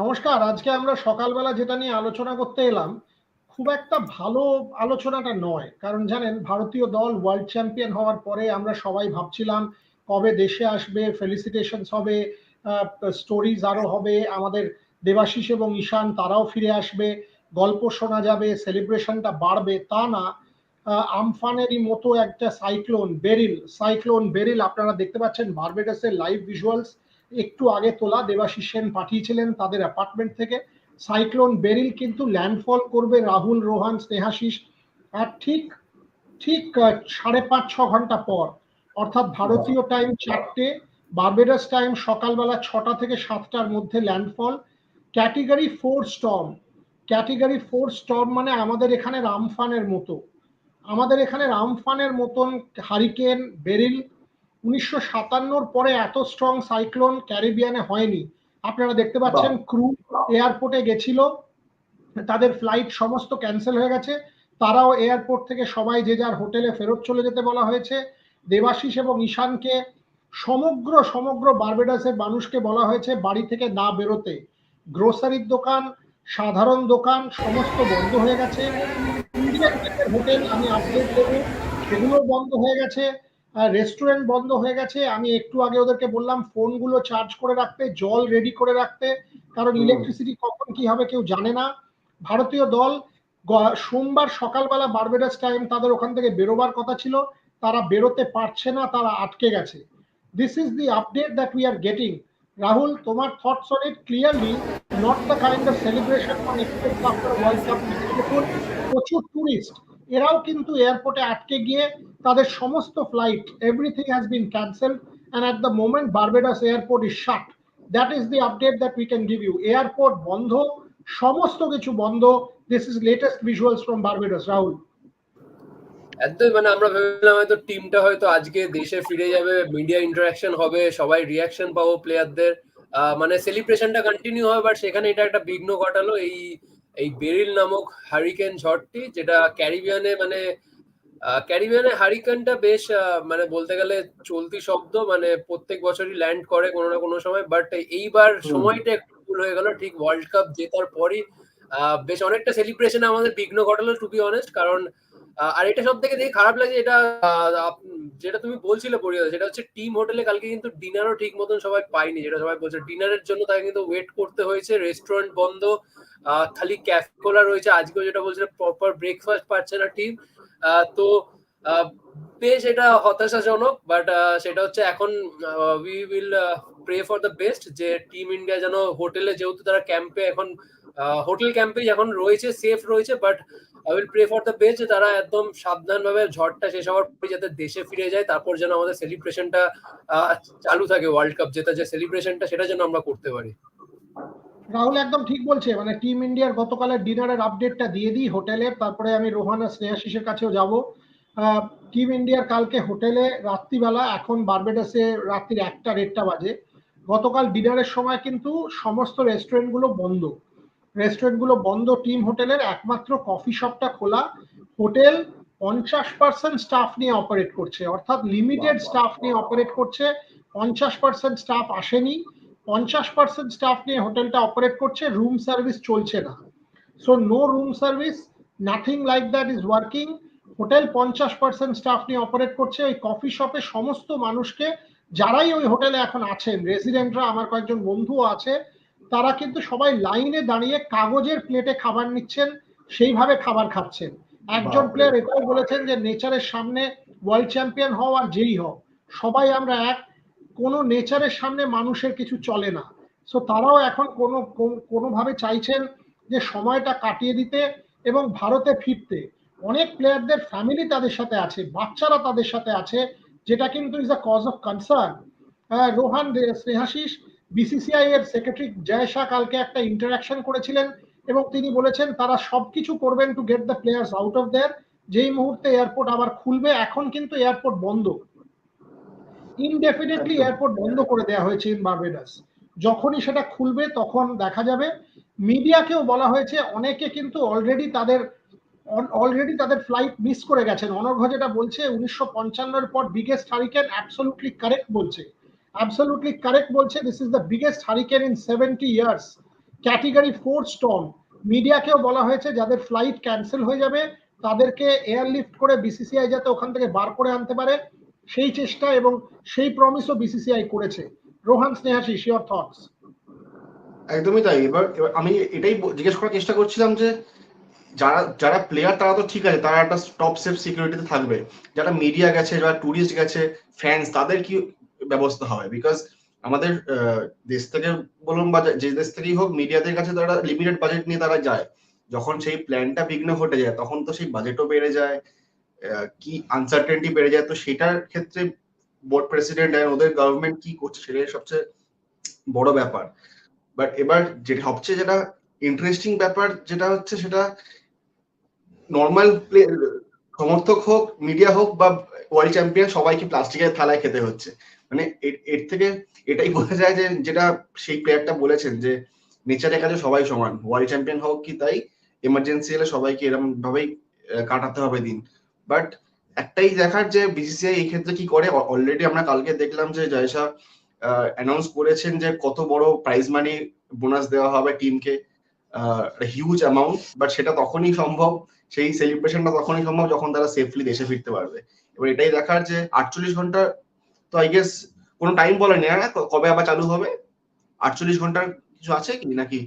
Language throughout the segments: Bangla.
নমস্কার, আজকে আমরা সকালবেলা যেটা নিয়ে আলোচনা করতে এলাম, খুব একটা ভালো আলোচনাটা নয়। কারণ জানেন, ভারতীয় দল ওয়ার্ল্ড চ্যাম্পিয়ন হওয়ার পরে আমরা সবাই ভাবছিলাম, কবে দেশে আসবে ফেলিসিটেশনস হবে স্টোরিজ আরও হবে, আমাদের দেবাশিস এবং ঈশান তারাও ফিরে আসবে, গল্প শোনা যাবে সেলিব্রেশনটা বাড়বে, তা না। আমফানেরই মতো একটা সাইক্লোন বেরিল সাইক্লোন বেরিল আপনারা দেখতে পাচ্ছেন বার্বেডাসের লাইভ ভিজুয়ালস একটু আগে তোলা দেবাশিস সেন পাঠিয়েছিলেন তাদের অ্যাপার্টমেন্ট থেকে। সাইক্লোন বেরিল কিন্তু ল্যান্ডফল করবে রাহুল, রোহান, স্নেহাশিস আর ঠিক ঠিক সাড়ে পাঁচ, ছ ঘণ্টা পর। অর্থাৎ ভারতীয় টাইম চারটে বার্বেডাস টাইম সকালবেলা ছটা থেকে সাতটার মধ্যে landfall category four storm category four storm মানে আমাদের এখানে রামফানের মতো। আমাদের এখানে রামফানের মতন হারিকেন বেরিল উনিশশো সাতান্নর পরে এত স্ট্রং সাইক্লোন ক্যারিবিয়ানে হয়নি। আপনারা দেখতে পাচ্ছেন ক্রু এয়ারপোর্টে গেছিল। তাদের ফ্লাইট সমস্ত ক্যান্সেল হয়ে গেছে। তারাও এয়ারপোর্ট থেকে সবাই যে যার হোটেলে ফেরত চলে যেতে বলা হয়েছে। দেবাশিস এবং ঈশানকে সমগ্র সমগ্র বার্বেডাসের মানুষকে বলা হয়েছে বাড়ি থেকে না বেরোতে। গ্রোসারির দোকান সাধারণ দোকান সমস্ত বন্ধ হয়ে গেছে। হোটেল আমি আপডেট দেবো সেগুলো বন্ধ হয়ে গেছে। রেস্টুরেন্ট বন্ধ হয়ে গেছে আমি একটু আগে ওদেরকে বললাম ফোনগুলো চার্জ করে রাখতে জল রেডি করে রাখতে কারণ ইলেকট্রিসিটি কখন কি হবে কেউ জানে না। ভারতীয় দল সোমবার সকালবেলা বারবেডাস টাইম তাদের ওখান থেকে বেরোবার কথা ছিল তারা বেরোতে পারছে না তারা আটকে গেছে। This is the update that we are getting Rahul তোমার thoughts on it clearly not the kind of celebration one expect after World Cup প্রচুর টুরিস্ট এরাও কিন্তু এয়ারপোর্টে আটকে গিয়ে তাদের সমস্ত flight everything has been cancel and at the moment Barbados airport is shut that is the update that we can give you airport বন্ধ, সমস্ত কিছু বন্ধ। This is latest visuals from Barbados Rahul একদম মানে আমরা ভেবেছিলাম হয়তো টিমটা হয়তো আজকে দেশে ফিরে যাবে মিডিয়া ইন্টারাকশন হবে, সবাই রিয়াকশন পাবো প্লেয়ারদের মানে সেলিব্রেশনটা কন্টিনিউ হবে বাট সেখানে এটা একটা বিঘ্ন ঘটালো। এই এই বেরিল নামক হারিকেন ঝড়টি যেটা ক্যারিবিয়ানে মানে ক্যারিবিয়ানে হারিকেনটা বেশ মানে বলতে গেলে চলতি শব্দ মানে প্রত্যেক বছরই ল্যান্ড করে কোনো না কোনো সময় বাট এইবার সময়টা একটু ভুল হয়ে গেল। ঠিক ওয়ার্ল্ড কাপ জেতার পরই বেশ অনেকটা সেলিব্রেশন আমাদের বিঘ্ন ঘটালো টু বি অনেস্ট কারণ আর এটা সব থেকে দেখে খারাপ লাগে এটা যেটা তুমি বলছিলে পরিয়া সেটা হচ্ছে টিম হোটেলে কালকে কিন্তু ডিনারও ঠিক মতন সবাই পাইনি যেটা সবাই বলছে। ডিনারের জন্য তাকে কিন্তু ওয়েট করতে হয়েছে রেস্টুরেন্ট বন্ধ খালি ক্যাফে খোলা রয়েছে। আজকেও যেটা বলছে প্রপার ব্রেকফাস্ট পাচ্ছে না টিম তো বেশ এটা হতাশাজনক বাট সেটা হচ্ছে এখন we will pray for the best যে টিম ইন্ডিয়া যেন হোটেলে যেহেতু তারা ক্যাম্পে এখন হোটেল ক্যাম্পে এখন রয়েছে সেফ রয়েছে but I will pray for the best যে তারা একদম সাবধানভাবে ঝড়টা শেষ হওয়ার পরে যাতে দেশে ফিরে যায়, তারপর যেন আমাদের সেলিব্রেশনটা চালু থাকে ওয়ার্ল্ড কাপ যেটা যে সেলিব্রেশনটা সেটা যেন আমরা করতে পারি। রাহুল একদম ঠিক বলছে মানে টিম ইন্ডিয়ার গতকালের ডিনারের আপডেটটা দিয়ে দিই হোটেলের তারপরে আমি রোহান আর স্নেহাশিসের কাছেও যাব। টিম ইন্ডিয়ার কালকে হোটেলে রাত্রিবেলা, এখন বারবেডাসে রাত্রির একটা দেড়টা বাজে। গতকাল ডিনারের সময় কিন্তু সমস্ত রেস্টুরেন্টগুলো বন্ধ। রেস্টুরেন্টগুলো বন্ধ টিম হোটেলের একমাত্র কফি শপটা খোলা। হোটেল পঞ্চাশ পার্সেন্ট স্টাফ নিয়ে অপারেট করছে। অর্থাৎ লিমিটেড স্টাফ নিয়ে অপারেট করছে। পঞ্চাশ পার্সেন্ট স্টাফ আসেনি। পঞ্চাশ পার্সেন্ট স্টাফ নিয়ে হোটেলটা অপারেট করছে। রুম সার্ভিস চলছে না। So no room service nothing like that is working hotel পঞ্চাশ পার্সেন্ট স্টাফ নিয়ে অপারেট করছে। ওই কফি শপে সমস্ত মানুষকে যারাই ওই হোটেলে এখন আছেন রেসিডেন্টরা আমার কয়েকজন বন্ধুও আছে তারা কিন্তু সবাই লাইনে দাঁড়িয়ে কাগজের প্লেটে খাবার নিচ্ছেন সেইভাবে খাবার খাচ্ছেন। একজন প্লেয়ার এটাও বলেছেন যে নেচারের সামনে ওয়ার্ল্ড চ্যাম্পিয়ন হও আর যেই হও। সবাই আমরা এক। কোনো নেচারের সামনে মানুষের কিছু চলে না। সো তারাও এখন কোনো কোনোভাবে চাইছেন যে সময়টা কাটিয়ে দিতে এবং ভারতে ফিরতে। অনেক প্লেয়ারদের ফ্যামিলি তাদের সাথে আছে বাচ্চারা তাদের সাথে আছে যেটা কিন্তু is a cause of concern Rohan Snehashish BCCI এর সেক্রেটারি জয় শাহ কালকে একটা ইন্টারাকশন করেছিলেন এবং তিনি বলেছেন তারা সবকিছু করবেন to get the players out of there যেই মুহূর্তে এয়ারপোর্ট আবার খুলবে এখন কিন্তু এয়ারপোর্ট বন্ধ। ইনডেফিনেটলি এয়ারপোর্ট বন্ধ করে দেওয়া হয়েছে ইন বার্বেডাস যখনই সেটা খুলবে তখন দেখা যাবে। মিডিয়াকেও বলা হয়েছে অনেকে কিন্তু অলরেডি তাদের অলরেডি তাদের ফ্লাইট মিস করে গেছেন। অনর্ঘ যেটা বলছে উনিশশো পঞ্চান্নর পর বিগেস্ট হারিকেন অ্যাবসলুটলি কারেক্ট বলছে। অ্যাবসলুটলি কারেক্ট বলছে this is the biggest hurricane in seventy years category four storm মিডিয়াকেও বলা হয়েছে, যাদের ফ্লাইট ক্যান্সেল হয়ে যাবে, তাদেরকে এয়ারলিফট করে বিসিসিআই যাতে ওখান থেকে বার করে আনতে পারে, সেই চেষ্টা এবং সেই প্রমিসও বিসিসিআই করেছে। রোহান স্নেহাশিস ইয়োর থটস একদমই তাই। এবার আমি এটাই জিজ্ঞেস করার চেষ্টা করছিলাম যে, যারা যারা প্লেয়ার তারা তো ঠিক আছে, তারা একটা টপ সেফ সিকিউরিটিতে থাকবে। যারা মিডিয়া গেছে, যারা টুরিস্ট গেছে ফ্যান্স তাদের কি ব্যবস্থা হয় বিকজ আমাদের দেশ থেকে বলুন বা যে দেশ থেকেই হোক মিডিয়াদের কাছে তারা লিমিটেড বাজেট নিয়ে তারা যায়। যখন সেই প্ল্যানটা বিঘ্ন ঘটে যায়, তখন তো সেই বাজেটও বেড়ে যায় কি আনসার্টেনটি বেড়ে যায়, তো সেটার ক্ষেত্রে বোর্ড প্রেসিডেন্ট এন্ড ওদের গভর্নমেন্ট কি করছে সেটাই সবচেয়ে বড় ব্যাপার। বাট এবার যেটা সবচেয়ে যেটা ইন্টারেস্টিং ব্যাপার যেটা হচ্ছে, সেটা নর্মাল সমর্থক হোক মিডিয়া হোক বা ওয়ার্ল্ড চ্যাম্পিয়ন সবাইকে প্লাস্টিকের থালায় খেতে হচ্ছে। মানে এর- থেকে এটাই বোঝা যায় যে যেটা সেই প্লেয়ারটা বলেছেন যে নেচারের কাছে সবাই সমান। ওয়ার্ল্ড চ্যাম্পিয়ন হোক কি তাই এমার্জেন্সি এলে সবাইকে এরকম ভাবেই কাটাতে হবে দিন। বাট একটাই দেখার যে বিসিসিআই এই ক্ষেত্রে কি করে অলরেডি আমরা কালকে দেখলাম যে জয়সা অ্যানাউন্স করেছেন যে কত বড় প্রাইজ মানি বোনাস দেওয়া হবে টিমকে হিউজ অ্যামাউন্ট বাট সেটা তখনই সম্ভব, সেই সেলিব্রেশনটা তখনই সম্ভব যখন তারা সেফলি দেশে ফিরতে পারবে। এবার এটাই দেখার যে আটচল্লিশ ঘণ্টা তো আই গেস কোনো টাইম বলেনি না কবে আবার চালু হবে? আটচল্লিশ ঘণ্টার কিছু আছে কি নাকি?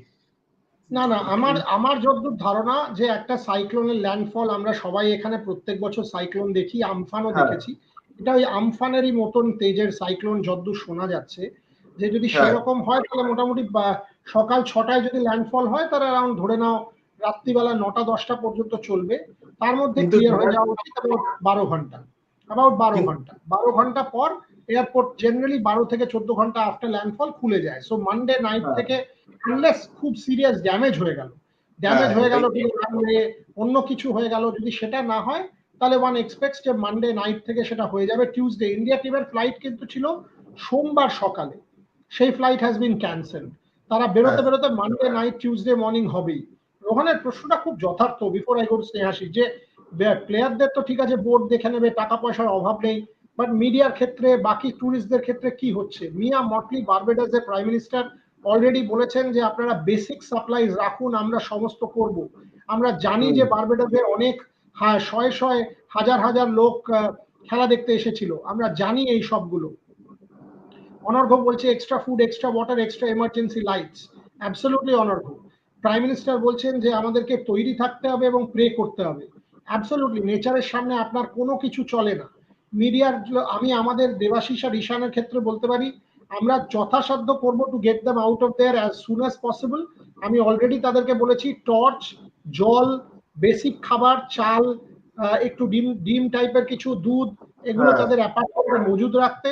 না না আমার আমার যতদূর ধারণা যে একটা সাইক্লোনের ল্যান্ডফল আমরা সবাই এখানে প্রত্যেক বছর সাইক্লোন দেখি আমফানও হ্যাঁ। দেখেছি। এটা ওই আমফানেরই মতন তেজের সাইক্লোন যতদূর শোনা যাচ্ছে। যে যদি হ্যাঁ। সেরকম হয় তাহলে মোটামুটি সকাল ছটায় যদি ল্যান্ডফল হয় তাহলে অ্যারাউন্ড ধরে নাও রাত্রিবেলা নটা দশটা পর্যন্ত চলবে। তার মধ্যে ক্লিয়ার হয়ে যাওয়া উচিত বারো ঘণ্টা। অ্যাবাউট বারো ঘণ্টা। বারো ঘণ্টা পর এয়ারপোর্ট জেনারেলি বারো থেকে চোদ্দ ঘণ্টা আফটার ল্যান্ডফল খুলে যায়। So Monday night. থেকে আনলেস খুব সিরিয়াস ড্যামেজ হয়ে গেল। ড্যামেজ হ্যাঁ, গেল অন্য কিছু হয়ে গেল যদি সেটা না হয় তাহলে ওয়ান এক্সপেক্টস যে মানডে নাইট থেকে সেটা হয়ে যাবে। টিউসডে ইন্ডিয়া টিমের ফ্লাইট কিন্তু ছিল সোমবার সকালে। সেই ফ্লাইট হ্যাজ বিন ক্যান্সেল তারা বেরোতে হ্যাঁ। বেরোতে মানডে নাইট টিউসডে মর্নিং হবেই। রোহনের প্রশ্নটা খুব যথার্থ বিফোর আই গুড স্নেহাসি যে প্লেয়ারদের তো ঠিক আছে বোর্ড দেখে নেবে টাকা পয়সার অভাব নেই। বাট মিডিয়ার ক্ষেত্রে বাকি ট্যুরিস্টদের ক্ষেত্রে কি হচ্ছে? মিয়া মটলি বারবেডাসের প্রাইম মিনিস্টার অলরেডি বলেছেন যে আপনারা বেসিক সাপ্লাইজ রাখুন আমরা সমস্ত করব। আমরা জানি যে বারবেডাসের অনেক শয়ে শয়ে হাজার হাজার লোক খেলা দেখতে এসেছিল। আমরা জানি এই সবগুলো। অনর্ঘ বলছে extra food extra water extra emergency lights absolutely Anargha. Prime minister বলছেন যে আমাদেরকে তৈরি থাকতে হবে এবং প্রে করতে হবে। অ্যাবসলিউটলি নেচারের সামনে আপনার কোনো কিছু চলে না। মিডিয়ার আমি আমাদের দেবাশিস আর ঈশানের ক্ষেত্রে বলতে পারি আমরা যথাসাধ্য করব to get them out of there as soon as possible আমি অলরেডি তাদেরকে বলেছি টর্চ জল বেসিক খাবার চাল একটু ডিম ডিম টাইপের কিছু দুধ এগুলো হ্যাঁ। তাদের অ্যাপার্টমেন্টে মজুদ রাখতে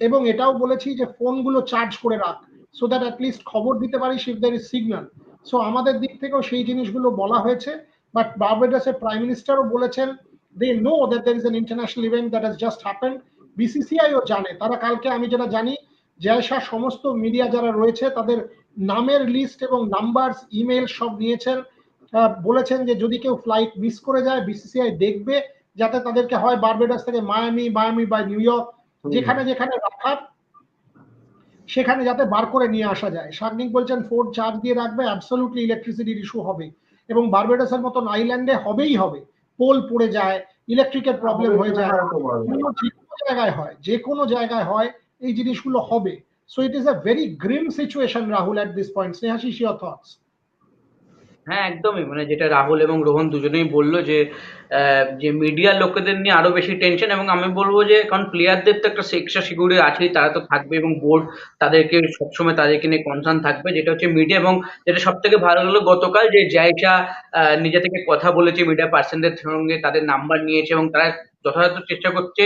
এবং এটাও বলেছি যে ফোনগুলো চার্জ করে রাখ সো দ্যাট অ্যাটলিস্ট খবর দিতে পারি if there is signal so আমাদের দিক থেকেও সেই জিনিসগুলো বলা হয়েছে বাট বার্বাডাসের প্রাইম মিনিস্টারও বলেছেন they know that there is an international event that has just happen বিসিসিআইও জানে। তারা কালকে আমি যেটা জানি জয়সা সমস্ত মিডিয়া যারা রয়েছে তাদের নামের লিস্ট এবং নাম্বার ইমেল সব নিয়েছেন। বলেছেন যে যদি কেউ ফ্লাইট মিস করে যায় বিসিসিআই দেখবে যাতে তাদেরকে হয় বার্বেডাস থেকে মায়ামি মায়ামি বা নিউ ইয়র্ক যেখানে যেখানে রাখার সেখানে যাতে বার করে নিয়ে আসা যায়। শাগনিক বলছেন ফোর্ড চার্জ দিয়ে রাখবে অ্যাবসলুটলি ইলেকট্রিসিটির ইস্যু হবে। এবং বার্বেডাসের মতন আইল্যান্ডে হবেই হবে। পোল পড়ে যায় ইলেকট্রিকের প্রবলেম হয়ে যায়। যে কোনো জায়গায় হয় যে কোনো জায়গায় হয় এই জিনিসগুলো হবে। So it is a very grim situation Rahul at this point Snehashish your thoughts হ্যাঁ একদমই। মানে যেটা রাহুল এবং রোহন দুজনেই বলল যে আহ, যে মিডিয়ার লোকেদের নিয়ে আরও বেশি টেনশন এবং আমি বলব যে কারণ প্লেয়ারদের তো একটা এক্সট্রা সিকিউরিটি আছেই তারা তো থাকবে এবং বোর্ড তাদেরকে সবসময় তাদেরকে নিয়ে কনসার্ন থাকবে। যেটা হচ্ছে মিডিয়া এবং যেটা সব থেকে ভালো লাগল গতকাল যে জায়সা নিজে থেকে কথা বলেছে মিডিয়া পার্সনদের সঙ্গে তাদের নাম্বার নিয়েছে এবং তারা যথাযথ চেষ্টা করছে,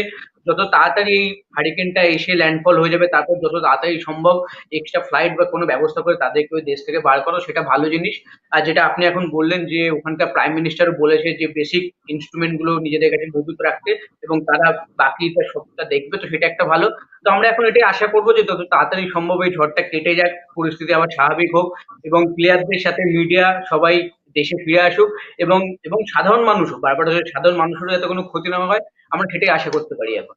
যত তাড়াতাড়ি এই হারিকেনটা এসে ল্যান্ডফল হয়ে যাবে, তারপর যত তাড়াতাড়ি সম্ভব এক্সট্রা ফ্লাইট বা কোনো ব্যবস্থা করে তাদেরকে ওই দেশ থেকে বার করো, সেটা ভালো জিনিস। আর যেটা আপনি এখন বললেন যে ওখানকার প্রাইম মিনিস্টার বলেছে যে বেসিক ইনস্ট্রুমেন্টগুলো নিজেদের কাছে মজুত রাখতে এবং তারা বাকিটা সবটা দেখবে, তো সেটা একটা ভালো। তো আমরা এখন এটাই আশা করব যে যত তাড়াতাড়ি সম্ভব এই ঝড়টা কেটে যাক, পরিস্থিতি আবার স্বাভাবিক হোক এবং প্লেয়ারদের সাথে মিডিয়া সবাই দেশে ফিরে আসুক এবং এবং সাধারণ মানুষও বারবার সাধারণ মানুষেরও যাতে কোনো ক্ষতি না হয় আমরা সেটাই আশা করতে পারি এখন।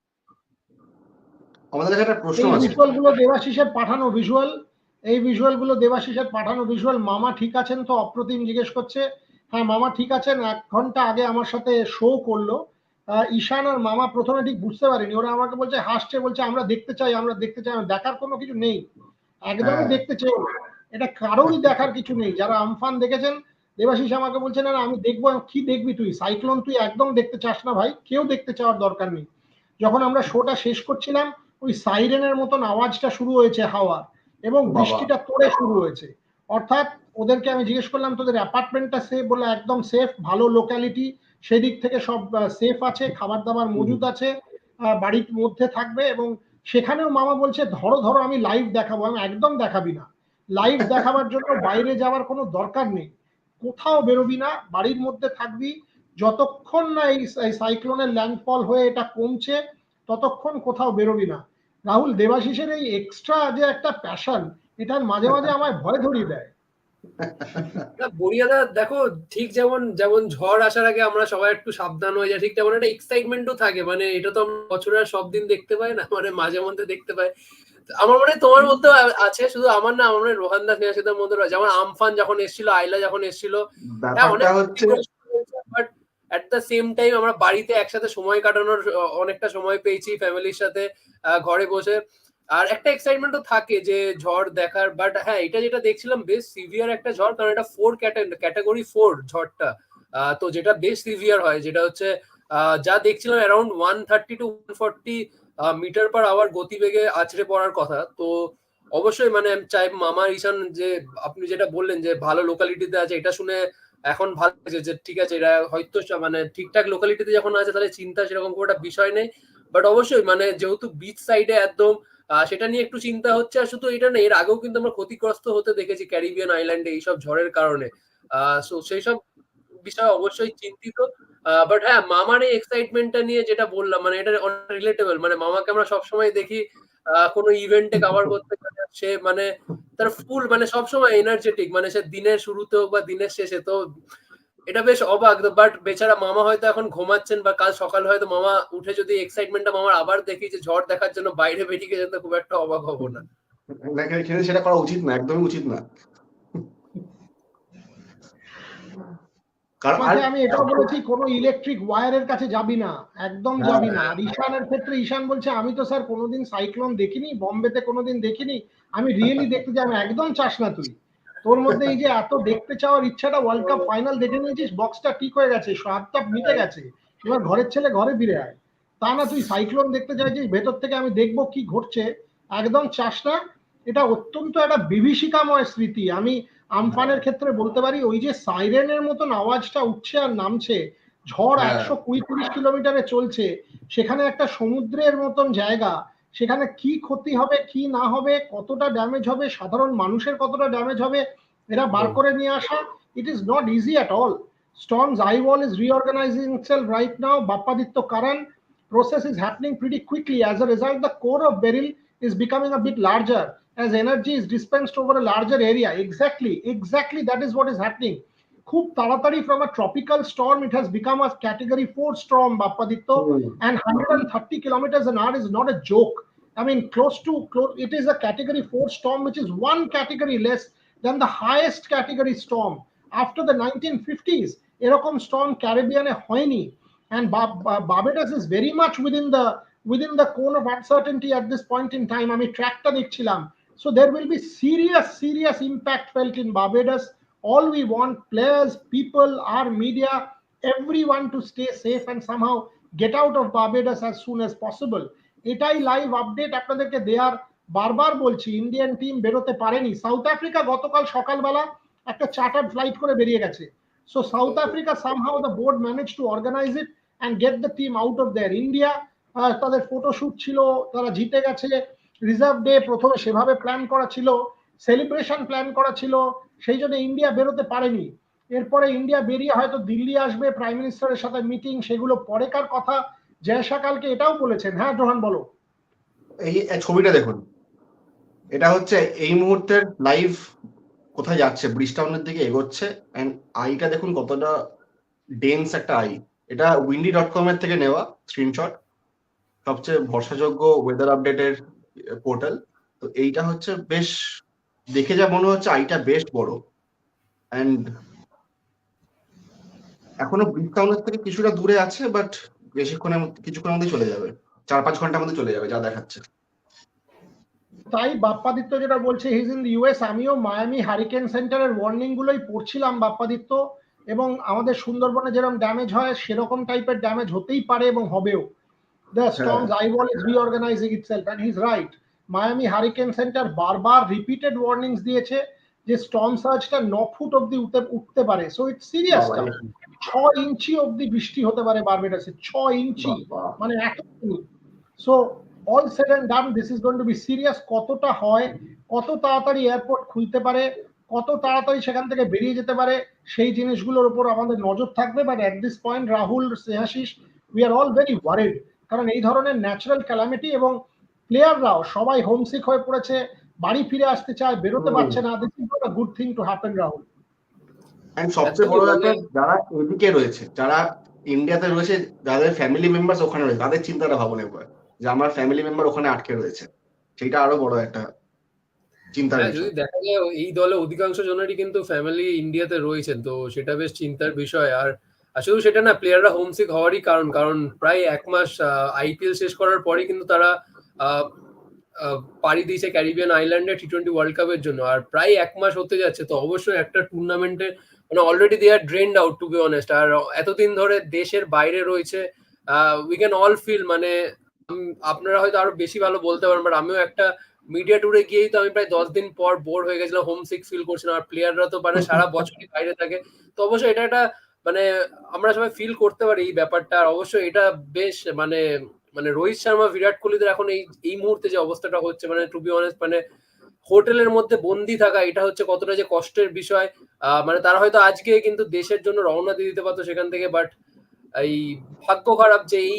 আমাদের কাছে একটা প্রশ্ন আছে। ভিজুয়ালগুলো দেবাশিসের পাঠানো ভিজুয়াল এই ভিজুয়ালগুলো দেবাশিসের পাঠানো ভিজুয়াল মামা ঠিক আছেন তো? অপ্রতিম জিজ্ঞেস করছে হ্যাঁ মামা ঠিক আছেন এক ঘণ্টা আগে আমার সাথে শো করল। আহ, ঈশান আর মামা প্রথমে ঠিক বুঝতে পারেনি। ওরা আমাকে বলছে হাসছে বলছে আমরা দেখতে চাই আমরা দেখতে চাই দেখার কোনো কিছু নেই। একদমই হ্যাঁ। দেখতে চাই না। এটা কারোরই দেখার কিছু নেই। যারা আমফান দেখেছেন দেবাশিস আমাকে বলছে না আমি দেখব কি দেখবি তুই? সাইক্লোন তুই একদম দেখতে চাস না ভাই কেউ দেখতে চাওয়ার দরকার নেই। যখন আমরা শোটা শেষ করছিলাম ওই সাইরেনের মতন আওয়াজটা শুরু হয়েছে হাওয়ার এবং বৃষ্টিটা তোড়ে শুরু হয়েছে। অর্থাৎ ওদেরকে আমি জিজ্ঞেস করলাম তোদের অ্যাপার্টমেন্টটা সেফ বলে একদম সেফ ভালো লোকালিটি সেদিক থেকে সব সেফ আছে খাবার দাবার মজুদ আছে বাড়ির মধ্যে থাকবে এবং সেখানেও মামা বলছে ধরো ধরো আমি লাইভ দেখাবো। আমি একদম দেখাবি না। লাইভ দেখাবার জন্য বাইরে যাওয়ার কোনো দরকার নেই। কোথাও বেরোবি না বাড়ির মধ্যে থাকবি। যতক্ষণ না এই সাইক্লোনের ল্যান্ডফল হয়ে এটা কমছে ততক্ষণ কোথাও বেরোবি না। রাহুল দেবাশিসের এই এক্সট্রা যে একটা প্যাশন এটার মাঝে মাঝে আমায় ভয় ধরিয়ে দেয়। বড়িয়াদা দেখো ঠিক যেমন যেমন ঝড় আসার আগে আমরা সবাই একটু সাবধান হয়ে যাই ঠিক তেমন একটা এক্সাইটমেন্টও থাকে। মানে এটা তো আমরা বছরে আর সব দিন দেখতে পাই না মানে মাঝে মধ্যে দেখতে পাই। আমার মনে হয় তোমার মধ্যেও আছে শুধু আমার না আমার মনে হয় রোহান দাস নিয়াসিদের মধ্যে যেমন আমফান যখন এসেছিল আইলা যখন এসেছিল হ্যাঁ but at the same time আমরা বাড়িতে একসাথে সময় কাটানোর অনেকটা সময় পেয়েছি ফ্যামিলির সাথে ঘরে বসে। আর একটা এক্সাইটমেন্টও থাকে যে ঝড় দেখার বাট হ্যাঁ এটা যেটা দেখছিলাম বেশ সিভিয়ার একটা ঝড় কারণ এটা ফোর ক্যাটাগরি ফোর ঝড়টা। আহ, তো যেটা বেশ সিভিয়ার হয় যেটা হচ্ছে আহ, যা দেখছিলাম around one thirty to one forty metre per hour গতিবেগে আছড়ে পড়ার কথা। তো অবশ্যই মানে চাই মামা ঈশান যে আপনি যেটা বললেন যে ভালো লোকালিটিতে আছে এটা শুনে এখন ভালো লাগছে যে ঠিক আছে এটা হয়তো মানে ঠিকঠাক লোকালিটিতে যখন আছে তাহলে চিন্তা সেরকম কোনো একটা বিষয় নেই। বাট অবশ্যই মানে যেহেতু বিচ সাইডে একদম আহ, সেটা নিয়ে একটু চিন্তা হচ্ছে আর শুধু এটা না এর আগেও কিন্তু আমরা ক্ষতিগ্রস্ত হতে দেখেছি ক্যারিবিয়ান আইল্যান্ডে এইসব ঝড়ের কারণে। সো সেই সব বিষয়ে অবশ্যই চিন্তিত। বাট হ্যাঁ মামার এই এক্সাইটমেন্টটা নিয়ে যেটা বললাম মানে এটা অনেক রিলেটেবল মানে মামাকে আমরা সবসময় দেখি কোনো ইভেন্টে কভার করতে সে মানে তার ফুল মানে সবসময় এনার্জেটিক মানে সে দিনের শুরুতে হোক বা দিনের শেষে তো এটা বেশ অবাক বাট বেচারা মামা হয়তো এখন ঘুমাচ্ছেন বা কাল সকাল হয়তো মামা উঠে যদি এক্সাইটমেন্টটা মামার আবার দেখি যে ঝড় দেখার জন্য বাইরে বেরিয়ে গেছেন খুব একটা অবাক হব না, সেটা করা উচিত না একদমই উচিত না কারণ আর- মাঝে আমি এটাও বলেছি কোনো ইলেকট্রিক ওয়্যারের কাছে যাবি না একদম হ্যাঁ, যাবি না। হ্যাঁ। আর ঈশানের ক্ষেত্রে ঈশান বলছে আমি তো স্যার কোনোদিন সাইক্লোন দেখিনি বম্বেতে কোনোদিন দেখিনি আমি রিয়েলি দেখতে যাই আমি একদম চাস না তুই। তোর মধ্যে এই যে এত দেখতে চাওয়ার ইচ্ছাটা ওয়ার্ল্ড কাপ ফাইনাল দেখে নিয়েছিস বক্সটা ঠিক হয়ে গেছে স্বাদটা মিটে গেছে এবার ঘরের ছেলে ঘরে ফিরে আয়। তা না তুই সাইক্লোন দেখতে চাইছিস ভেতর থেকে আমি দেখব কি ঘটছে একদম চাস না। এটা অত্যন্ত একটা বিভীষিকাময় স্মৃতি। আমি আমফানের ক্ষেত্রে বলতে পারি ওই যে সাইরেনের মতন আওয়াজটা উঠছে আর নামছে ঝড় হ্যাঁ। একশো কুড়ি তিরিশ কিলোমিটারে চলছে সেখানে একটা সমুদ্রের মতন জায়গা সেখানে কি ক্ষতি হবে কি না হবে কতটা ড্যামেজ হবে সাধারণ মানুষের কতটা ড্যামেজ হবে এরা বার করে নিয়ে আসা it is not easy at all Storm's eye wall is reorganizing itself right now. Bappaditya Karan process is happening pretty quickly. As a result, the core of Beryl is becoming a bit larger as energy is dispensed over a larger area. Exactly, exactly that is what is happening. খুব তাড়াতাড়ি from a tropical storm, it has become a category 4 storm, Bappaditya. Hmm, And 130 kilometers an hour is not a joke. I mean, close to, close, it is a category 4 storm, which is one category less than the highest category storm. After the 1950s, এরকম storm ক্যারিবিয়ানে হয়নি and Bar- Bar- Barbados is very much within the within the cone of uncertainty at this point in time. আমি ট্র্যাকটা দেখছিলাম so there will be serious serious impact felt in Barbados. All we want players, people, our media, everyone to stay safe and somehow get out of Barbados as soon as possible. এটাই লাইভ আপডেট আপনাদেরকে দেওয়ার বারবার বলছি ইন্ডিয়ান টিম বেরোতে পারেনি সাউথ আফ্রিকা গতকাল সকালবেলা একটা চার্টার্ড ফ্লাইট করে বেরিয়ে গেছে so South Africa somehow the board manage to organise it and get the team out of there India তাদের ফটোশুট ছিল তারা জিতে গেছে রিজার্ভ ডে প্রথমে সেভাবে প্ল্যান করা ছিল সেলিব্রেশন প্ল্যান করা ছিল, সেই জন্য ইন্ডিয়া বেরোতে পারেনি। এরপরে ইন্ডিয়া বেরিয়ে হয়তো দিল্লি আসবে প্রাইম মিনিস্টারের সাথে মিটিং সেগুলো পরেকার কথা? জয়সা কালকে এটাও বলেছেন। হ্যাঁ জোহান, বলো। এই ছবিটা দেখুন। এটা হচ্ছে এই মুহূর্তের লাইভ কোথায় যাচ্ছে, ব্রিজটাউনের দিকে এগোচ্ছে। এন্ড আইটা দেখুন কতটা ডেন্স একটা আই এটা উইন্ডি ডট কম এর থেকে নেওয়া স্ক্রিনশট সবচেয়ে ভরসাযোগ্য ওয়েদার আপডেটের পোর্টাল তো এইটা হচ্ছে বেশ, দেখে যা মনে হচ্ছে আইটা বেশ বড়। অ্যান্ড এখনও ব্রিজ টাউনের থেকে কিছুটা দূরে আছে বাট বেশিক্ষণের কিছুক্ষণের মধ্যে চলে যাবে। চার পাঁচ ঘণ্টার মধ্যে চলে যাবে, যা দেখাচ্ছে। তাই বাপ্পাদিত্য যেটা বলছে হিজ ইন ইউএস আমিও মায়ামি হারিকেন সেন্টারের ওয়ার্নিং গুলোই পড়ছিলাম বাপ্পাদিত্য, এবং আমাদের সুন্দরবনে যেরকম ড্যামেজ হয়, সেরকম টাইপের ড্যামেজ হতেই পারে এবং হবেও। The storm's eye wall is reorganising itself and he's right Miami hurricane centre বারবার রিপিটেড ওয়ার্নিংস দিয়েছে যে স্টর্ম সার্চটা ন ফুট অব্দি উঠতে উঠতে পারে। সো ইটস সিরিয়াস ছ ইঞ্চি অব্দি বৃষ্টি হতে পারে বারবেটাসে ছ ইঞ্চি। মানে এতটুকু so all said and done this is going to be serious কতটা হয় কত তাড়াতাড়ি এয়ারপোর্ট খুলতে পারে কত তাড়াতাড়ি সেখান থেকে বেরিয়ে যেতে পারে সেই জিনিসগুলোর উপর আমাদের নজর থাকবে। But at this point Rahul Snehashish we are all very worried কারণ এই ধরনের ন্যাচারাল ক্যালামিটি এবং প্লেয়াররাও সবাই হোমসিক হয়ে পড়েছে বাড়ি ফিরে আসতে চায় বেরোতে পারছে না this is not a good thing to happen Rahul. And সবচেয়ে বড় ব্যাপার মানে- যারা এদিকে রয়েছে যারা ইন্ডিয়াতে রয়েছে যাদের ফ্যামিলি মেম্বার্স ওখানে রয়েছে তাদের চিন্তাটা ভাবুন একবার যে আমার ফ্যামিলি মেম্বার ওখানে আটকে রয়েছে সেটা আরও বড় একটা চিন্তার হ্যাঁ, যদি দেখা যায় এই দলে অধিকাংশ জনেরই কিন্তু ফ্যামিলি ইন্ডিয়াতে রয়েছেন তো সেটা বেশ চিন্তার বিষয়। আর আর শুধু সেটা না প্লেয়াররা হোমসিক হওয়ারই কারণ কারণ প্রায় এক মাস আইপিএল শেষ করার পরে কিন্তু তারা পাড়ি দিয়েছে ক্যারিবিয়ান আইল্যান্ডে টি টোয়েন্টি ওয়ার্ল্ড কাপের জন্য। আর প্রায় এক মাস হতে যাচ্ছে তো অবশ্যই একটা টুর্নামেন্টে মানে already they are drained out to be honest আর এতদিন ধরে দেশের বাইরে রয়েছে উই ক্যান অল ফিল মানে আপনারা হয়তো আরও বেশি ভালো বলতে পারেন বাট আমিও একটা মিডিয়া ট্যুরে গিয়েই তো আমি প্রায় দশ দিন পর বোর হয়ে গেছিলাম হোম সিক ফিল করছিলাম। আর প্লেয়াররা তো মানে সারা বছরই বাইরে থাকে। তো অবশ্যই এটা একটা মানে আমরা সবাই ফিল করতে পারি এই ব্যাপারটা। আর অবশ্যই এটা বেশ মানে মানে রোহিত শর্মা, বিরাট কোহলিদের এখন এই এই মুহূর্তে যে অবস্থাটা হচ্ছে মানে টু বি অনেস্ট মানে হোটেলের মধ্যে বন্দি থাকা, এটা হচ্ছে কতটা যে কষ্টের বিষয়। মানে তারা হয়তো আজকে কিন্তু দেশের জন্য রওনা দিয়ে দিতে পারতো সেখান থেকে বাট এই ভাগ্য খারাপ যে এই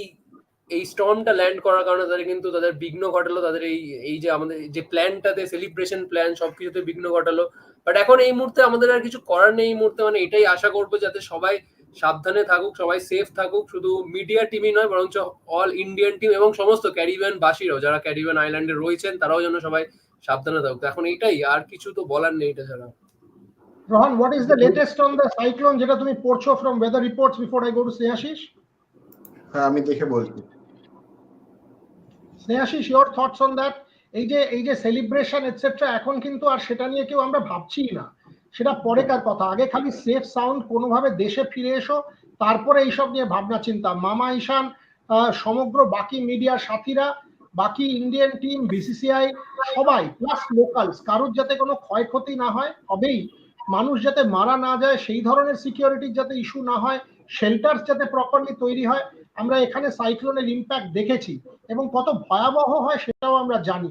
এই স্টর্মটা ল্যান্ড করার কারণে তাদের কিন্তু তাদের বিঘ্ন ঘটালো, তাদের এই এই যে আমাদের যে প্ল্যানটাতে সেলিব্রেশন প্ল্যান সবকিছুতে বিঘ্ন ঘটালো। বাট এখন এই মুহূর্তে আমাদের আর কিছু করার নেই এই মুহূর্তে মানে এটাই আশা করব যাতে সবাই সাবধানে থাকুক সবাই সেফ থাকুক। শুধু মিডিয়া টিমই নয় বরঞ্চ অল ইন্ডিয়ান টিম এবং সমস্ত ক্যারিবিয়ান বাসীরাও যারা ক্যারিবিয়ান আইল্যান্ডে রয়েছেন তারাও যেন সবাই সাবধানে থাকুক। তো এখন এটাই আর কিছু তো বলার নেই এটা ছাড়া। Rohan what is the latest on the cyclone যেটা তুমি পড়ছো from weather reports before I go to Snehashis হ্যাঁ আমি দেখে বলছি। Snehashis your thoughts on that এই যে এই যে সেলিব্রেশন এটসেট্রা এখন কিন্তু আর সেটা নিয়ে কেউ আমরা ভাবছি না। সেটা পরেকার কথা? আগে খালি সেফ সাউন্ড কোনোভাবে দেশে ফিরে এসো, তারপরে এইসব নিয়ে ভাবনা চিন্তা। মামা ঈশান সমগ্র বাকি মিডিয়ার সাথীরা, বাকি ইন্ডিয়ান টিম বিসিসিআই সবাই প্লাস লোকালস কারোর যাতে কোনো ক্ষয়ক্ষতি না হয়, হবেই। মানুষ যাতে মারা না যায়, সেই ধরনের সিকিউরিটির যাতে ইস্যু না হয় শেল্টার যাতে প্রপারলি তৈরি হয়, আমরা এখানে সাইক্লোনের ইম্প্যাক্ট দেখেছি। এবং কত ভয়াবহ হয় সেটাও আমরা জানি।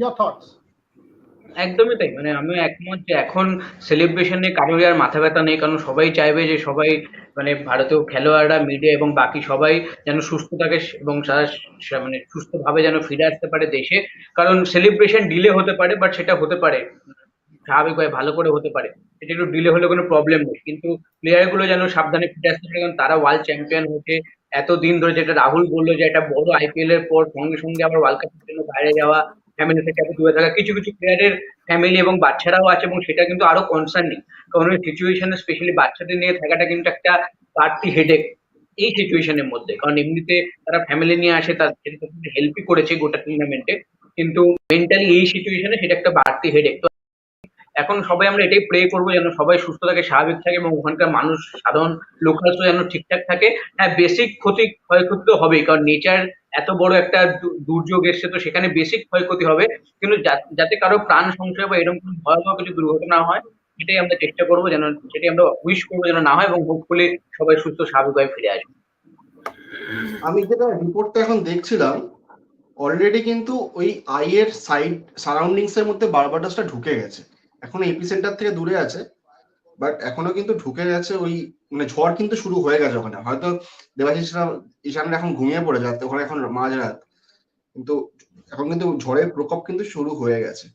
ইয়োর থটস একদমই তাই। মানে আমি একমত যে এখন সেলিব্রেশন কারোরই আর মাথা ব্যথা নেই, কারণ সবাই চাইবে যে সবাই মানে ভারতীয় খেলোয়াড়রা মিডিয়া এবং বাকি সবাই যেন সুস্থ থাকে এবং তারা মানে সুস্থভাবে যেন ফিরে আসতে পারে দেশে। কারণ সেলিব্রেশন ডিলে হতে পারে বাট সেটা হতে পারে। স্বাভাবিকভাবে ভালো করে হতে পারে। এটা একটু ডিলে হলে কোনো প্রবলেম নেই। কিন্তু প্লেয়ারগুলো যেন সাবধানে ফিরে আসতে পারে, কারণ তারা ওয়ার্ল্ড চ্যাম্পিয়ন হয়েছে। এতদিন ধরে যেটা রাহুল বলল যে একটা বড় আইপিএল এর পর সঙ্গে সঙ্গে আবার ওয়ার্ল্ড কাপের জন্য বাইরে যাওয়া। ফ্যামিলি থেকে দূরে থাকা। কিছু কিছু প্লেয়ারের ফ্যামিলি এবং বাচ্চারাও আছে এবং সেটা কিন্তু আরও কনসার্ন নেই। কারণ ওই সিচুয়েশনে স্পেশালি বাচ্চাদের নিয়ে থাকাটা কিন্তু একটা বাড়তি হেডেক এই সিচুয়েশনের মধ্যে। কারণ এমনিতে তারা ফ্যামিলি নিয়ে আসে, তার হেল্পই করেছে গোটা টুর্নামেন্টে কিন্তু মেন্টালি এই সিচুয়েশনে সেটা একটা বাড়তি হেডেক তো এখন সবাই আমরা এটাই প্রে করব যেন সবাই সুস্থ থাকে, স্বাভাবিক থাকে এবং ওখানকার মানুষ, সাধারণ লোকালসও যেন ঠিকঠাক থাকে। হ্যাঁ বেসিক ক্ষতি, ক্ষয়ক্ষতি তো হবেই কারণ নেচার এত বড় একটা দুর্যোগ এসছে তো সেখানে বেসিক ক্ষয়ক্ষতি হবে। কিন্তু যাতে কারও প্রাণ সংশয় বা এরকম কোনো ভয়াবহ কিছু দুর্ঘটনা হয়, সেটাই আমরা চেষ্টা করব যেন, সেটাই আমরা উইশ করব যেন না হয় এবং হোপফুলি সবাই সুস্থ, স্বাভাবিক স্বাভাবিকভাবে ফিরে আসবে আমি যেটা রিপোর্টটা এখন দেখছিলাম অলরেডি কিন্তু ওই আইয়ের সাইড সারাউন্ডিংস এর মধ্যে বারবাডাসটা ঢুকে গেছে। এখন এপি সেন্টার থেকে দূরে আছে বাট এখনও কিন্তু ঢুকে গেছে ওই মানে ঝড় কিন্তু শুরু হয়ে গেছে ওখানে। হয়তো দেবাশিস ঈশানের এখন ঘুমিয়ে পড়ে যাচ্ছে ওখানে এখন মাঝরাত। কিন্তু এখন কিন্তু ঝড়ের প্রকোপ কিন্তু শুরু হয়ে গেছে।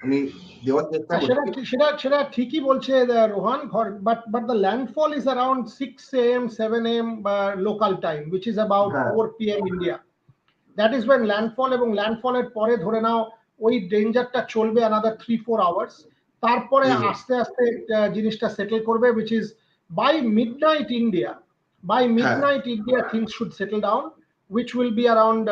আমি দেওয়ার চেষ্টা সেটা করছি। সেটা সেটা ঠিকই বলছে Rohan but but the landfall is around six am seven am local time which is about হ্যাঁ। Four P M India that is when landfall এবং ল্যান্ডফলের পরে ধরে নাও ওই ডেঞ্জারটা চলবে আনাদার থ্রি ফোর আওয়ার্স তারপরে আস্তে আস্তে জিনিসটা সেটেল করবে which is by midnight India by midnight India things should settle down which will be around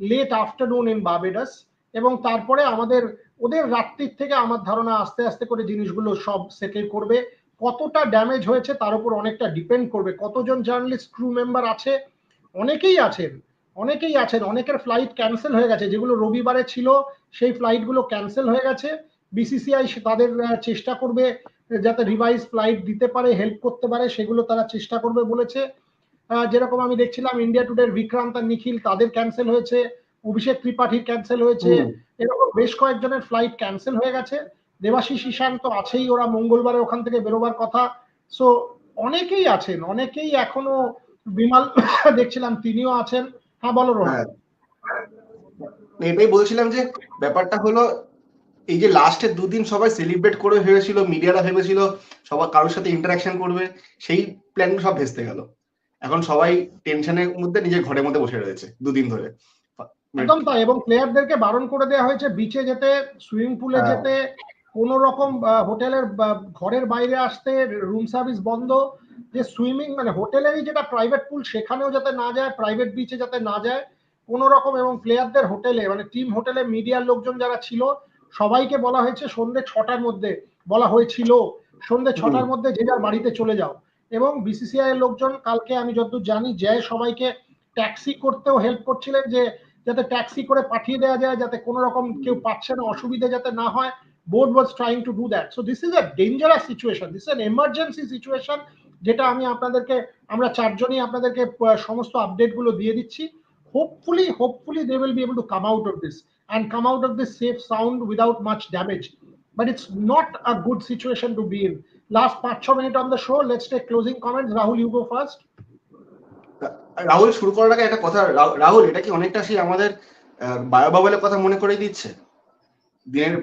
late afternoon in Barbados এবং তারপরে আমাদের ওদের রাত্রির থেকে আমার ধারণা আস্তে আস্তে করে জিনিসগুলো সব সেটেল করবে। কতটা ড্যামেজ হয়েছে তার উপর অনেকটা ডিপেন্ড করবে। কতজন জার্নালিস্ট ক্রু মেম্বার আছে? অনেকেই আছেন। অনেকেই আছেন অনেকের ফ্লাইট ক্যান্সেল হয়ে গেছে। যেগুলো রবিবারে ছিল সেই ফ্লাইটগুলো ক্যান্সেল হয়ে গেছে। বিসিসিআই তাদের চেষ্টা করবে যাতে রিভাইজ ফ্লাইট দিতে পারে হেল্প করতে পারে সেগুলো তারা চেষ্টা করবে বলেছে। যেরকম আমি দেখছিলাম ইন্ডিয়া টুডের বিক্রান্ত আর নিখিল তাদের ক্যান্সেল হয়েছে অভিষেক ত্রিপাঠীর ক্যান্সেল হয়েছে এরকম বেশ কয়েকজনের ফ্লাইট ক্যান্সেল হয়ে গেছে। দেবাশিস ঈশান তো আছেই ওরা মঙ্গলবারে ওখান থেকে বেরোবার কথা। সো অনেকেই আছেন অনেকেই এখনও বিমাল দেখছিলাম তিনিও আছেন। হ্যাঁ বলো রোহন হ্যাঁ। এটাই বলছিলাম যে ব্যাপারটা হলো এই যে লাস্টের দুদিন সবাই সেলিব্রেট করে ভেবেছিল মিডিয়ারা ভেবেছিল সবার কারোর সাথে ইন্টারাকশন করবে সেই প্ল্যান সব ভেস্তে গেল। এখন সবাই টেনশনের মধ্যে নিজের ঘরের মধ্যে বসে রয়েছে দুদিন ধরে। একদম তাই এবং প্লেয়ারদেরকে বারণ করে দেওয়া হয়েছে বিচে যেতে সুইমিং পুলে হ্যাঁ। যেতে কোন রকম হোটেলের ঘরের বাইরে আসতে রুম সার্ভিস বন্ধ যে সুইমিং মানে হোটেলেরই যেটা প্রাইভেট পুল সেখানেও যাতে না যায় প্রাইভেট বিচে যাতে না যায় কোন রকম এবং প্লেয়ারদের হোটেলে মানে টিম হোটেলে মিডিয়ার লোকজন যারা ছিল সবাইকে বলা হয়েছে সন্ধ্যে ছটার মধ্যে বলা হয়েছিল সন্ধ্যে ছটার মধ্যে যে যার বাড়িতে চলে যাও। এবং বিসিসিআই এর লোকজন কালকে আমি যতদূর জানি জয় সবাইকে ট্যাক্সি করতেও হেল্প করছিলেন যে যাতে ট্যাক্সি করে পাঠিয়ে দেওয়া যায় যাতে কোনো রকম কেউ পাচ্ছে না অসুবিধা যাতে না হয়। Board was trying to do that so this is a dangerous situation this an emergency situation যেটা আমি আপনাদেরকে, আমরা চারজনই আপনাদেরকে সমস্ত আপডেটগুলো দিয়ে দিচ্ছি। Hopefully hopefully they will be able to come out of this and come out of this safe sound without much damage but it's not a good situation to be in last পাঁচ ছ minute on the show let's take closing comments Rahul you go first Rahul শুরু করার আগে একটা কথা রাহুল এটা কি অনেকটা সেই আমাদের বায়োবাবলের কথা মনে করে দিচ্ছে? দিনের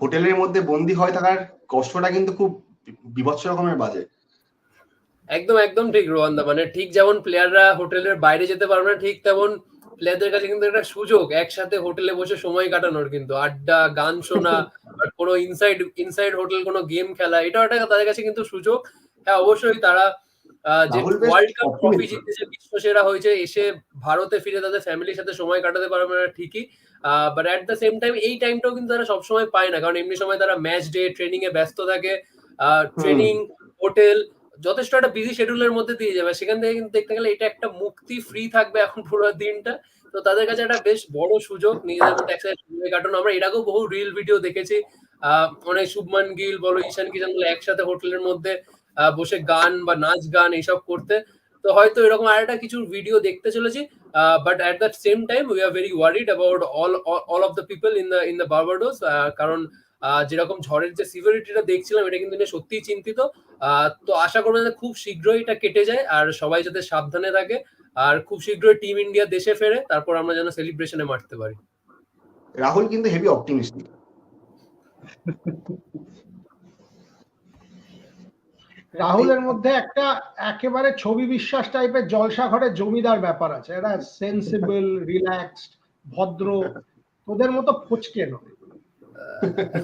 হোটেলের মধ্যে বন্দি হয়ে থাকার কষ্টটা কিন্তু খুব বিভৎস রকমের বাজে। একদম একদম ঠিক রোহানদা মানে ঠিক যেমন প্লেয়াররা হোটেলের বাইরে যেতে পারবে না ঠিক তেমন প্লেয়ারদের কাছে কিন্তু একটা সুযোগ একসাথে হোটেলে বসে সময় কাটানোর কিন্তু। আড্ডা গান শোনা কোনো ইনসাইড ইনসাইড হোটেল কোনো গেম খেলা এটাও একটা তাদের কাছে কিন্তু সুযোগ। হ্যাঁ অবশ্যই তারা যে ওয়ার্ল্ড কাপ ট্রফি জিতেছে বিশ্ব সেরা হয়েছে এসে ভারতে ফিরে তাদের ফ্যামিলির সাথে সময় কাটাতে পারবে না ঠিকই। But at the same time এই টাইমটাও কিন্তু তারা সবসময় পায় না কারণ এমনি সময় তারা ম্যাচ ডে ট্রেনিং এ ব্যস্ত থাকে। ট্রেনিং হোটেল যথেষ্ট একটা বিজি শিডিউলের মধ্যে দিয়ে যাবে। সেখান থেকে কিন্তু দেখতে গেলে এটা একটা মুক্তি ফ্রি থাকবে এখন পুরো দিনটা। তো তাদের কাছে একটা বেশ বড় সুযোগ, নিজেদের মধ্যে একসাথে কাটানো। আমরা এর আগেও বহু রিল ভিডিও দেখেছি। অনেক শুভমান গিল বলো, ঈশান কিষান বলো, একসাথে হোটেলের মধ্যে বসে গান বা নাচ, গান এইসব করতে। তো হয়তো এরকম আরেকটা কিছু ভিডিও দেখতে চলেছি। But at the same time we are very worried about all all of the people in the in the Barbados কারণ যেরকম ঝড়ের যে সিভিয়ারিটিটা দেখছিলাম এটা কিন্তু নিয়ে সত্যিই চিন্তিত। আহ, তো আশা করব যাতে খুব শীঘ্রই এটা কেটে যায় আর সবাই যাতে সাবধানে থাকে আর খুব শীঘ্রই টিম ইন্ডিয়া দেশে ফেরে তারপর আমরা যেন সেলিব্রেশনে মারতে পারি। রাহুল কিন্তু হেভি অপটিমিস্টিক রাহুলের মধ্যে একটা একেবারে ছবি বিশ্বাস টাইপের জলসা ঘরে জমিদার ব্যাপার আছে। এটা সেন্সিবল রিল্যাক্সড ভদ্র তোদের মতো ফুচকে নয়।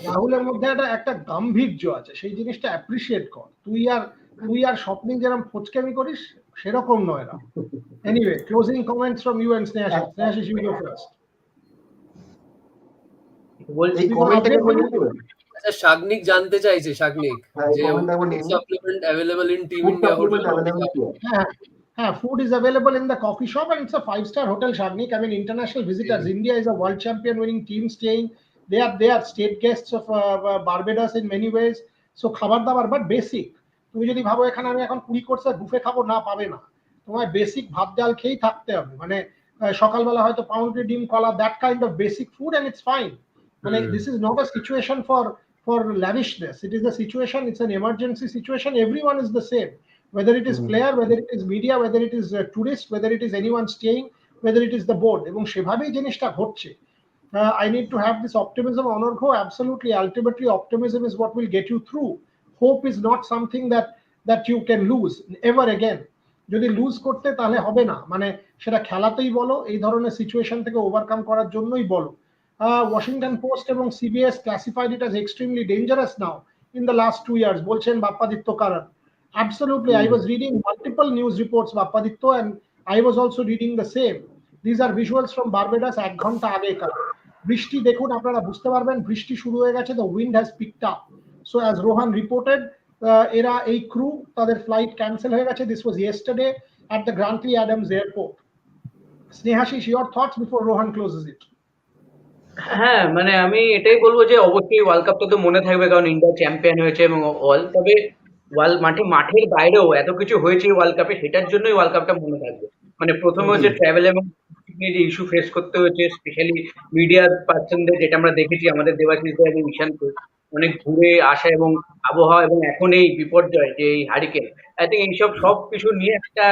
রাহুলের মধ্যে একটা একটা গাম্ভীর্য আছে সেই জিনিসটা অ্যাপ্রিসিয়েট কর তুই আর তুই আর স্বপ্নিং যেরকম ফুচকেমি করিস সেরকম নয় না anyway closing comments from you and Snehashis Snehashis you go first এই কমেন্টটাকে বলে আচ্ছা শাগনিক জানতে চাইছে শাগনিক হ্যাঁ, যে। Supplement available in team India supplement hotel here. Yeah, yeah, food is available in the coffee shop and it's a five-star hotel, Shagnik. I mean, international visitors. India is a world champion winning team staying. They are they are state guests of uh, uh, Barbados in many ways. So খাবার দাবার বাট বেসিক তুমি যদি ভাবো এখানে আমি এখন কুড়ি কোর্সের বুফে খাব না পাবে না তোমায় বেসিক ভাত ডাল খেয়েই থাকতে হবে মানে সকালবেলা হয়তো পাউন্ডি ডিম কলা that kind of basic food and it's fine মানে Hmm. This is not a situation for for lavishness it is a situation it's an emergency situation everyone is the same whether it is Hmm. player whether it is media whether it is uh, tourist whether it is anyone staying whether it is the board এবং সেভাবেই জিনিসটা ঘটছে uh, I need to have this optimism Anargha absolutely ultimately optimism is what will get you through hope is not something that that you can lose ever again যদি লুজ করতে তাহলে হবে না মানে সেটা খেলাতেই বলো এই ধরনের সিচুয়েশন থেকে ওভারকাম করার জন্যই বলো uh, Washington Post এবং CBS classified it as extremely dangerous now in the last two years. বলছেন বাপ্পাদিত্য কারণ Absolutely, I was reading multiple news reports Bappaditya and I was also reading the same. These are visuals from Barbados এক ঘণ্টা আগেকার বৃষ্টি দেখুন আপনারা বুঝতে পারবেন বৃষ্টি শুরু হয়ে গেছে the wind has picked up so as Rohan reported uh, এরা এই ক্রু তাদের ফ্লাইট ক্যান্সেল হয়ে গেছে। This was yesterday at the Grantley Adams airport Snehashis your thoughts before Rohan closes it? হ্যাঁ মানে আমি এটাই বলব যে অবশ্যই ওয়ার্ল্ড কাপটা তো মনে থাকবে কারণ ইন্ডিয়া চ্যাম্পিয়ন হয়েছে এবং অল তবে ওয়ার্ল্ড মাঠে মাঠের বাইরেও এত কিছু হয়েছে ওয়ার্ল্ড কাপে সেটার জন্যই ওয়ার্ল্ড কাপটা মনে থাকবে। মানে প্রথমে হচ্ছে ট্রাভেল এবং যে ইস্যু ফেস করতে হয়েছে স্পেশালি মিডিয়ার পার্সনদের যেটা আমরা দেখেছি, আমাদের দেবাশিস দা এবং ঈশানকে অনেক ঘুরে আসা এবং আবহাওয়া এবং এখন এই বিপর্যয়, যে এই হারিকেন আই থিঙ্ক এইসব সব কিছু নিয়ে একটা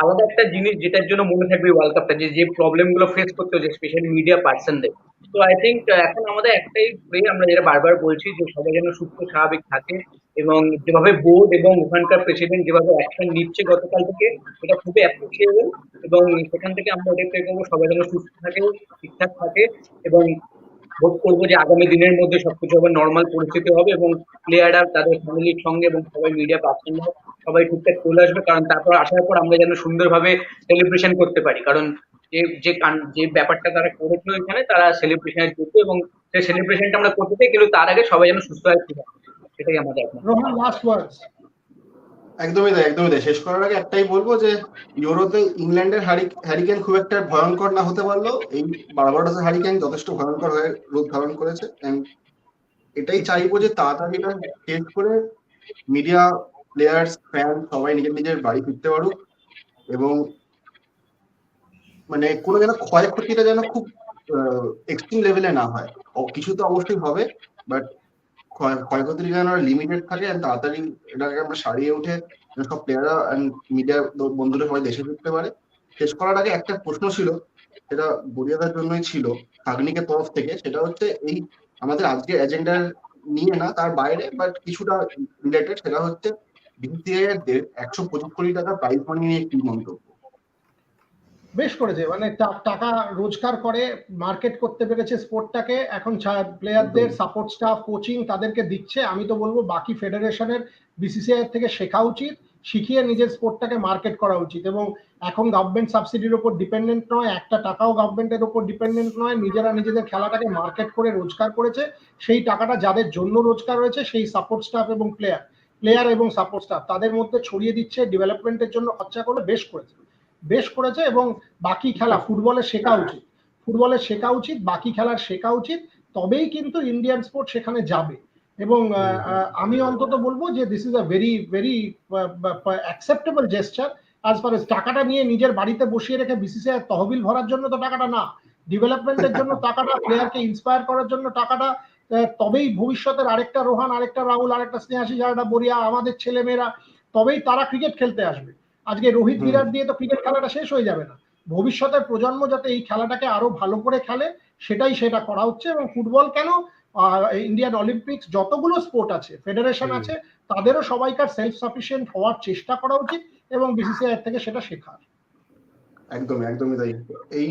আলাদা একটা জিনিস যেটার জন্য মনে থাকবে ওয়ার্ল্ড কাপটা যে যে প্রবলেমগুলো ফেস করতে হচ্ছে স্পেশালি মিডিয়া পার্সনদের তো আই থিঙ্ক এখন আমাদের একটাই প্রে আমরা যেটা বারবার বলছি যে সবাই যেন সুস্থ, স্বাভাবিক থাকে। এবং যেভাবে বোর্ড এবং ওখানকার প্রেসিডেন্ট যেভাবে অ্যাকশন নিচ্ছে গতকাল থেকে এটা খুবই অ্যাপ্রিসিয়েবল এবং সেখান থেকে আমরা ওটাই প্রে করব সবাই যেন সুস্থ থাকে, ঠিকঠাক থাকে এবং হোপ করব যে আগামী দিনের মধ্যে সবকিছু আবার নর্মাল পরিস্থিতি হবে এবং প্লেয়াররা তাদের ফ্যামিলির সঙ্গে এবং সবাই মিডিয়া পার্সনরা সবাই ঠিকঠাক চলে আসবে। কারণ তারপর আসার পর আমরা যেন সুন্দরভাবে সেলিব্রেশন করতে পারি। কারণ যে যে যে ব্যাপারটা তারা করেছিল এখানে, তারা সেলিব্রেশনের যোগ্য এবং সেই সেলিব্রেশনটা আমরা করতে চাই, কিন্তু তার আগে সবাই যেন সুস্থ হয় সেটাই আমাদের Rohan last words. একদমই তাই একদমই তাই। শেষ করার আগে একটাই বলব যে ইউরোতে ইংল্যান্ডের হ্যারিকেন খুব একটা ভয়ঙ্কর না হতে পারলেও এই বারবাডোসের হ্যারিকেন যথেষ্ট ভয়ঙ্কর হয়ে রূপ ধারণ করেছে। এটাই চাইব যে তাড়াতাড়ি এটা শেষ করে মিডিয়া প্লেয়ার্স ফ্যান সবাই নিজের নিজের বাড়ি ফিরতে পারুক এবং মানে কোনো যেন ক্ষয়ক্ষতিটা যেন খুব এক্সট্রিম লেভেলে না হয়। কিছু তো অবশ্যই হবে বাট ক্ষয়ক্ষতির যেন লিমিটেড থাকে তাড়াতাড়ি এটাকে আমরা সারিয়ে উঠে সব প্লেয়াররা মিডিয়া বন্ধুরা সবাই দেশে ফিরতে পারে। শেষ করার আগে একটা প্রশ্ন ছিল, সেটা বরিয়াদার জন্যই ছিল কাগনিকের তরফ থেকে। সেটা হচ্ছে এই আমাদের আজকের এজেন্ডার নিয়ে না, তার বাইরে বাট কিছুটা রিলেটেড সেটা হচ্ছে বিসিসিআই এর একশো পঁচিশ কোটি টাকা প্রাইজ মানি নিয়ে কি মন্তব্য। বেশ করেছে। মানে টাকা রোজগার করে মার্কেট করতে পেরেছে স্পোর্টটাকে এখন প্লেয়ারদের সাপোর্ট স্টাফ কোচিং তাদেরকে দিচ্ছে। আমি তো বলব বাকি ফেডারেশনের বিসিসিআই থেকে শেখা উচিত শিখিয়ে নিজের স্পোর্টটাকে মার্কেট করা উচিত এবং এখন গভর্নমেন্ট সাবসিডির উপর ডিপেন্ডেন্ট নয় একটা টাকাও গভর্নমেন্টের উপর ডিপেন্ডেন্ট নয় নিজেরা নিজেদের খেলাটাকে মার্কেট করে রোজগার করেছে। সেই টাকাটা যাদের জন্য রোজগার হয়েছে সেই সাপোর্ট স্টাফ এবং প্লেয়ার প্লেয়ার এবং সাপোর্ট স্টাফ তাদের মধ্যে ছড়িয়ে দিচ্ছে ডেভেলপমেন্টের জন্য খরচা করে বেশ করেছে। বেশ করেছে এবং বাকি খেলা ফুটবলে শেখা উচিত। ফুটবলে শেখা উচিত, বাকি খেলার শেখা উচিত, তবেই কিন্তু ইন্ডিয়ান স্পোর্ট সেখানে যাবে। এবং আমি অন্তত বলব যে this is a very very acceptable gesture as far as টাকাটা নিয়ে নিজের বাড়িতে বসিয়ে রেখে বিসিসিআই তহবিল ভরার জন্য তো টাকাটা না। ডেভেলপমেন্টের জন্য টাকাটা প্লেয়ারকে ইন্সপায়ার করার জন্য টাকাটা তবেই ভবিষ্যতের আরেকটা রোহান, আরেকটা রাহুল, আরেকটা স্নেহাশিস আরেকটা বরিয়া আমাদের ছেলেমেয়েরা, তবেই তারা ক্রিকেট খেলতে আসবে। আজকে রোহিত। বিরাট দিয়ে তো ক্রিকেট খেলাটা শেষ হয়ে যাবে না। ভবিষ্যতের প্রজন্ম যাতে এই খেলাটাকে আরও ভালো করে খেলে সেটাই সেটা করা হচ্ছে এবং ফুটবল কেন ইন্ডিয়ান অলিম্পিক্স যতগুলো স্পোর্ট আছে ফেডারেশন আছে তাদেরও সবাইকার সেলফ সাফিসিয়েন্ট হওয়ার চেষ্টা করা উচিত এবং বিসিসিআই থেকে সেটা শেখার। একদমই একদমই তাই। এই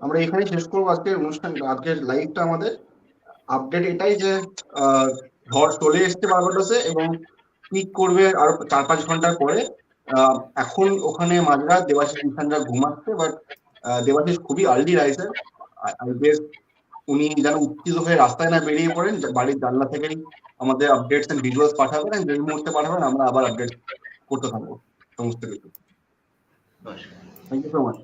আমরা এখানে শেষ করব আজকের অনুষ্ঠান আজকের লাইভটা আমাদের। আপডেট এটাই যে ঝড় চলে এসছে বারবাডোসে এবং পিক করবে আরও চার পাঁচ ঘণ্টার পরে। এখন ওখানে মাঝরাত দেবাশিস ইনসানরা ঘুমাচ্ছে বাট দেবাশিস খুবই আর্লি রাইসে আই গেস উনি যেন উত্তেজিত হয়ে রাস্তায় না বেরিয়ে পড়েন বাড়ির জানলা থেকেই আমাদের আপডেটস এন্ড ভিডিওস পাঠাবেন যে মুহূর্তে পাঠাবেন আমরা আবার আপডেট করতে থাকব সমস্ত কিছু। Thank you so much